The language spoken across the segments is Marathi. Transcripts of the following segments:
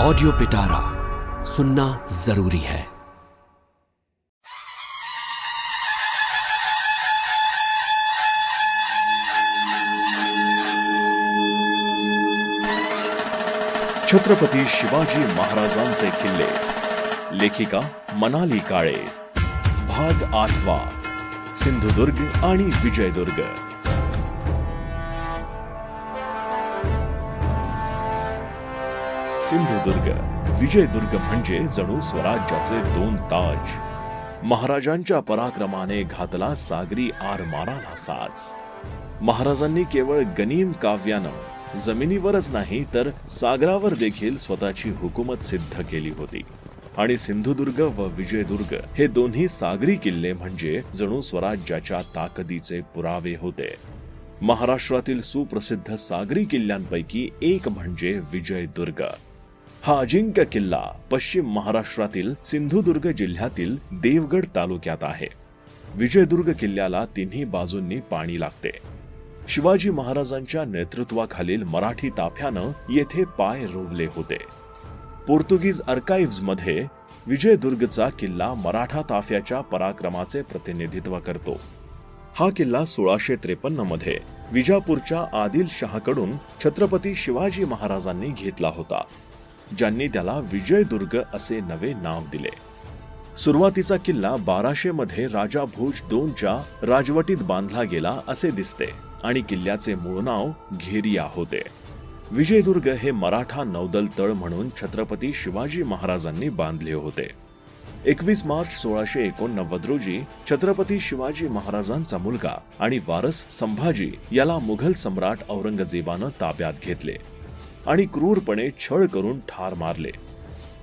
ऑडियो पिटारा सुनना ज़रूरी है। छत्रपती शिवाजी महाराजांचे किल्ले, लेखिका मनाली काळे, भाग आठवा, सिंधुदुर्ग आणि विजयदुर्ग। सिंधुदुर्ग. विजयदुर्ग म्हणजे जणू स्वराज्याचे दोन ताज. महाराजांच्या पराक्रमाने घातला सागरी आर माराला साज. महाराजांनी केवळ गनीम काव्यानं जमिनीवरच नाही तर सागरावर देखील स्वतःची हुकूमत सिद्ध केली होती. आणि सिंधुदुर्ग व विजयदुर्ग हे दोन्ही सागरी किल्ले म्हणजे जणू स्वराज्याच्या ताकदीचे पुरावे होते. महाराष्ट्रातील सुप्रसिद्ध सागरी किल्ल्यांपैकी एक म्हणजे विजयदुर्ग. हा अजिंक्य किल्ला पश्चिम महाराष्ट्रातील सिंधुदुर्ग जिल्ह्यातील देवगड तालुक्यात आहे. विजयदुर्ग किल्ल्याला तिन्ही बाजूंनी पाणी लागते. शिवाजी महाराजांच्या नेतृत्वाखालील मराठी ताफ्यानं येथे पाय रोवले होते. पोर्तुगीज अर्काइव्जमध्ये विजयदुर्गचा किल्ला मराठा ताफ्याच्या पराक्रमाचे प्रतिनिधित्व करतो. हा किल्ला सोळाशे त्रेपन्नमध्ये विजापूरच्या आदिल शहाकडून छत्रपती शिवाजी महाराजांनी घेतला होता. ज्यांनी त्याला विजयदुर्ग असे नवे नाव दिले. सुरुवातीचा किल्ला बाराशे मध्ये राजा भोज दोनच्या राजवटीत बांधला गेला असे दिसते आणि किल्ल्याचे मूळ नाव घेरिया होते. विजयदुर्ग हे मराठा नौदल तळ म्हणून छत्रपती शिवाजी महाराजांनी बांधले होते. एकवीस मार्च सोळाशे एकोणनव्वद रोजी छत्रपती शिवाजी महाराजांचा मुलगा आणि वारस संभाजी याला मुघल सम्राट औरंगजेबानं ताब्यात घेतले. आणि क्रूरपणे छळ करून ठार मारले.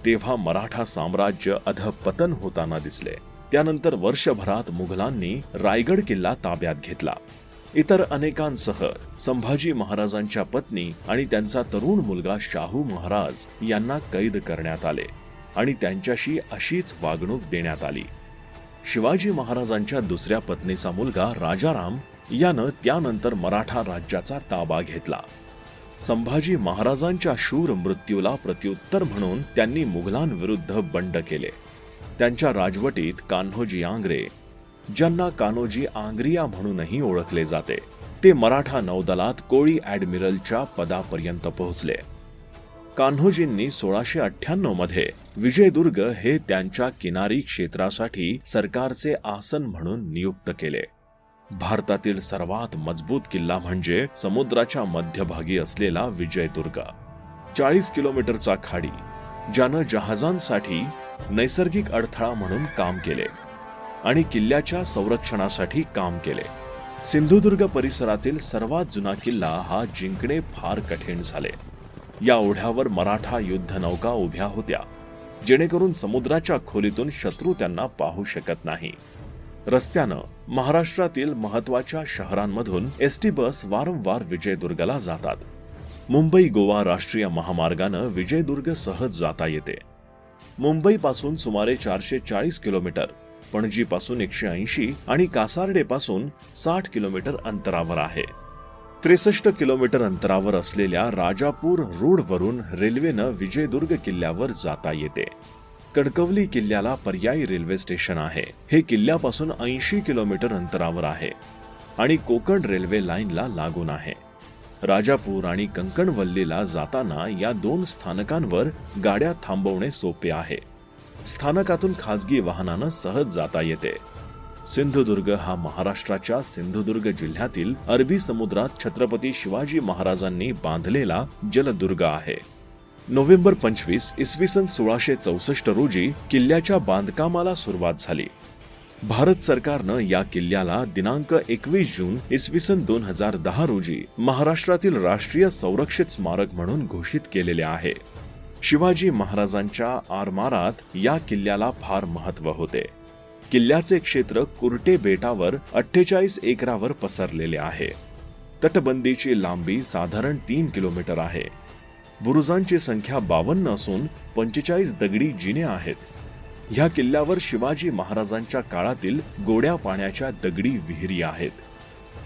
तेव्हा मराठा साम्राज्य अधपतन होताना दिसले. त्यानंतर वर्षभरात मुघलांनी रायगड किल्ला ताब्यात घेतला. इतर अनेकांसह संभाजी महाराजांच्या पत्नी आणि त्यांचा तरुण मुलगा शाहू महाराज यांना कैद करण्यात आले आणि त्यांच्याशी अशीच वागणूक देण्यात आली. शिवाजी महाराजांच्या दुसऱ्या पत्नीचा मुलगा राजाराम यानं त्यानंतर मराठा राज्याचा ताबा घेतला. संभाजी महाराजांच्या शूर मृत्यूला प्रत्युत्तर म्हणून त्यांनी मुघलांविरुद्ध बंड केले. त्यांच्या राजवटीत कान्होजी आंग्रे ज्यांना कान्होजी आंग्रिया म्हणूनही ओळखले जाते ते मराठा नौदलात कोळी ऍडमिरलच्या पदापर्यंत पोहोचले. कान्होजींनी सोळाशे अठ्ठ्याण्णवमध्ये विजयदुर्ग हे त्यांच्या किनारी क्षेत्रासाठी सरकारचे आसन म्हणून नियुक्त केले. भारतातील सर्वात मजबूत किल्ला म्हणजे समुद्राच्या मध्यभागी असलेला विजयदुर्ग. चाळीस किलोमीटरचा खाडी ज्यानं जहाजांसाठी नैसर्गिक अडथळा म्हणून काम केले आणि किल्ल्याच्या संरक्षणासाठी काम केले. सिंधुदुर्ग परिसरातील सर्वात जुना किल्ला हा जिंकणे फार कठीण झाले. या ओढ्यावर मराठा युद्धनौका उभ्या होत्या जेणेकरून समुद्राच्या खोलीतून शत्रू त्यांना पाहू शकत नाही. रस्त्यानं महाराष्ट्रातील महत्त्वाच्या शहरांमधून एस टी बस वारंवार विजयदुर्गला जातात. मुंबई गोवा राष्ट्रीय महामार्गानं विजयदुर्ग सहज जाता येते. मुंबईपासून सुमारे चारशे चाळीस किलोमीटर पणजीपासून एकशे ऐंशी आणि कासार्डेपासून साठ किलोमीटर अंतरावर आहे. त्रेसष्ट किलोमीटर अंतरावर असलेल्या राजापूर रोडवरून रेल्वेनं विजयदुर्ग किल्ल्यावर जाता येते. कडकवली किल्ल्याला पर्यायी रेल्वे स्टेशन आहे. हे किल्ल्यापासून ऐंशी किलोमीटर अंतरावर आहे आणि कोकण रेल्वे लाईनला लागून आहे. राजापूर आणि कंकणवल्लीला जाताना या दोन स्थानकांवर गाड्या थांबवणे सोपे आहे. स्थानकातून खासगी वाहनानं सहज जाता येते. सिंधुदुर्ग हा महाराष्ट्राच्या सिंधुदुर्ग जिल्ह्यातील अरबी समुद्रात छत्रपती शिवाजी महाराजांनी बांधलेला जलदुर्ग आहे. नोव्हेंबर पंचवीस इसवी सन सोळाशे चौसष्ट रोजी किल्ल्याच्या बांधकामाला सुरुवात झाली. भारत सरकारनं या किल्ल्याला दिनांक एकवीस जून इसवी सन दोन हजार दहा रोजी महाराष्ट्रातील राष्ट्रीय संरक्षित स्मारक म्हणून घोषित केलेले आहे. शिवाजी महाराजांच्या आरमारात या किल्ल्याला फार महत्त्व होते. किल्ल्याचे क्षेत्र कुर्टे बेटावर अठ्ठेचाळीस एकरावर पसरलेले आहे. तटबंदीची लांबी साधारण तीन किलोमीटर आहे. बुरुजांची संख्या बावन्न असून पंचेचाळीस दगडी जिने आहेत. ह्या किल्ल्यावर शिवाजी महाराजांच्या काळातील गोड्या पाण्याच्या दगडी विहिरी आहेत.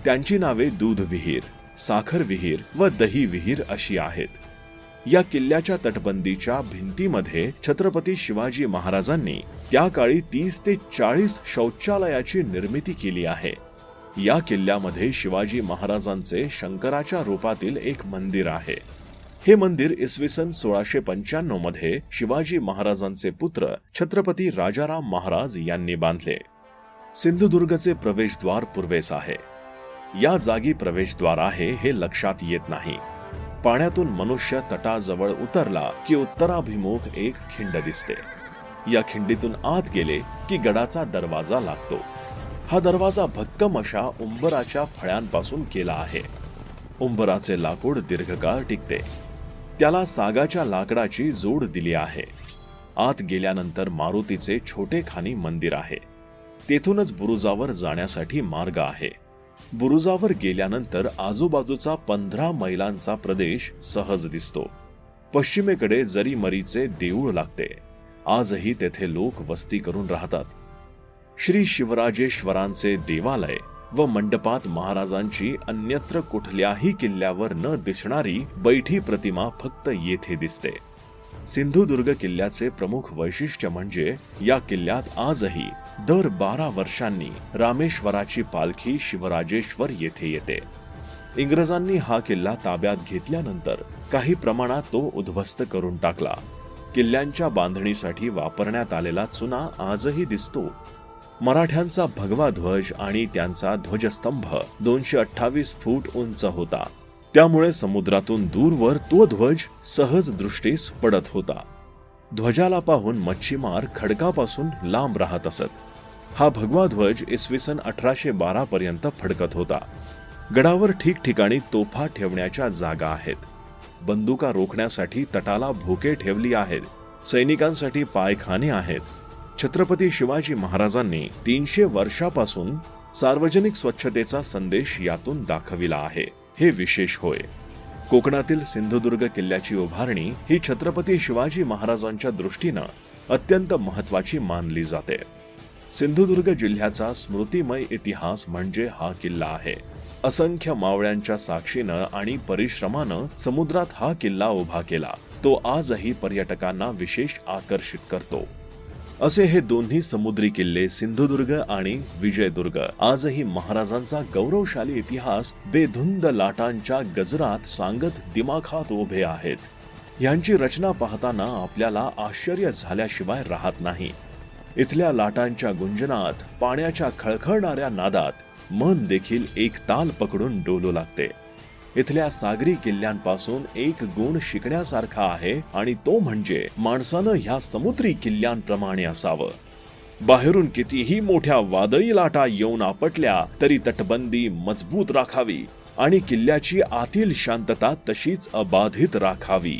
त्यांची नावे दूध विहीर साखर विहीर व दही विहीर अशी आहेत. या किल्ल्याच्या तटबंदीच्या भिंतीमध्ये छत्रपती शिवाजी महाराजांनी त्या काळी तीस ते चाळीस शौचालयाची निर्मिती केली आहे. या किल्ल्यामध्ये शिवाजी महाराजांचे शंकराच्या रूपातील एक मंदिर आहे. हे मंदिर इसवी सन सोळाशे पंच्याण्णवमध्ये शिवाजी महाराजांचे पुत्र छत्रपती राजाराम महाराज यांनी बांधले. सिंधुदुर्गचे प्रवेशद्वार पूर्वेस आहे. या जागी प्रवेशद्वार आहे हे लक्षात येत नाही. पाण्यातून मनुष्य तटाजवळ उतरला की उत्तराभिमुख एक खिंड दिसते. या खिंडीतून आत गेले की गडाचा दरवाजा लागतो. हा दरवाजा भक्कम अशा उंबराच्या फळ्यांपासून केला आहे. उंबराचे लाकूड दीर्घकाळ टिकते. त्याला सागाच्या लाकडाची जोड दिली आहे. आत गेल्यानंतर मारुतीचे छोटे खानी मंदिर आहे. तेथूनच बुरुजावर जाण्यासाठी मार्ग आहे. बुरुजावर गेल्यानंतर आजूबाजूचा पंधरा मैलांचा प्रदेश सहज दिसतो. पश्चिमेकडे जरीमरीचे देऊळ लागते. आजही तेथे लोक वस्ती करून राहतात. श्री शिवराजेश्वरांचे देवालय व मंडपात महाराजांची अन्यत्र कुठल्याही किल्ल्यावर न दिसणारी बैठी प्रतिमा फक्त येथे दिसते. सिंधुदुर्ग किल्ल्याचे प्रमुख वैशिष्ट्य म्हणजे या किल्ल्यात आजही दर बारा वर्षांनी रामेश्वराची पालखी शिवराजेश्वर येथे येते. इंग्रजांनी हा किल्ला ताब्यात घेतल्यानंतर काही प्रमाणात तो उद्ध्वस्त करून टाकला. किल्ल्यांच्या बांधणीसाठी वापरण्यात आलेला चुना आजही दिसतो मराठ्यांचा भगवा ध्वज आणि त्यांचा ध्वजस्तंभ दोनशे अठ्ठावीस फूट उंच होता. त्यामुळे समुद्रातून दूरवर तो ध्वज सहज दृष्टीस पडत होता. ध्वजाला पाहून मच्छीमार खडकापासून लांब राहत असत. हा भगवा ध्वज इसवी सन अठराशे बारा पर्यंत फडकत होता. गडावर ठिकठिकाणी तोफा ठेवण्याच्या जागा आहेत. बंदुका रोखण्यासाठी तटाला भोके ठेवली आहेत. सैनिकांसाठी पायखाने आहेत. छत्रपती शिवाजी महाराजांनी तीनशे वर्षापासून सार्वजनिक स्वच्छतेचा संदेश यातून दाखविला आहे. हे विशेष होय. कोकणातील सिंधुदुर्ग किल्ल्याची उभारणी ही छत्रपती शिवाजी महाराजांच्या दृष्टीनं अत्यंत महत्वाची मानली जाते. सिंधुदुर्ग जिल्ह्याचा स्मृतिमय इतिहास म्हणजे हा किल्ला आहे. असंख्य मावळ्यांच्या साक्षीनं आणि परिश्रमानं समुद्रात हा किल्ला उभा केला. तो आजही पर्यटकांना विशेष आकर्षित करतो. असे हे दोन्ही समुद्री किल्ले सिंधुदुर्ग आणि विजयदुर्ग. आजही महाराजांचा गौरवशाली इतिहास बेधुंद लाटांच्या गजरात सांगत दिमाखात उभे आहेत. यांची रचना पाहताना आपल्याला आश्चर्य झाल्याशिवाय राहत नाही. इथल्या लाटांच्या गुंजनात पाण्याच्या खळखळणाऱ्या नादात मन देखील एक ताल पकडून डोलू लागते. इथल्या सागरी किल्ल्यांपासून एक गुण शिकण्यासारखा आहे आणि तो म्हणजे माणसानं ह्या समुद्री किल्ल्यांप्रमाणे असावं. बाहेरून कितीही मोठ्या वादळी लाटा येऊन आपटल्या तरी तटबंदी मजबूत राखावी आणि किल्ल्याची आतील शांतता तशीच अबाधित राखावी.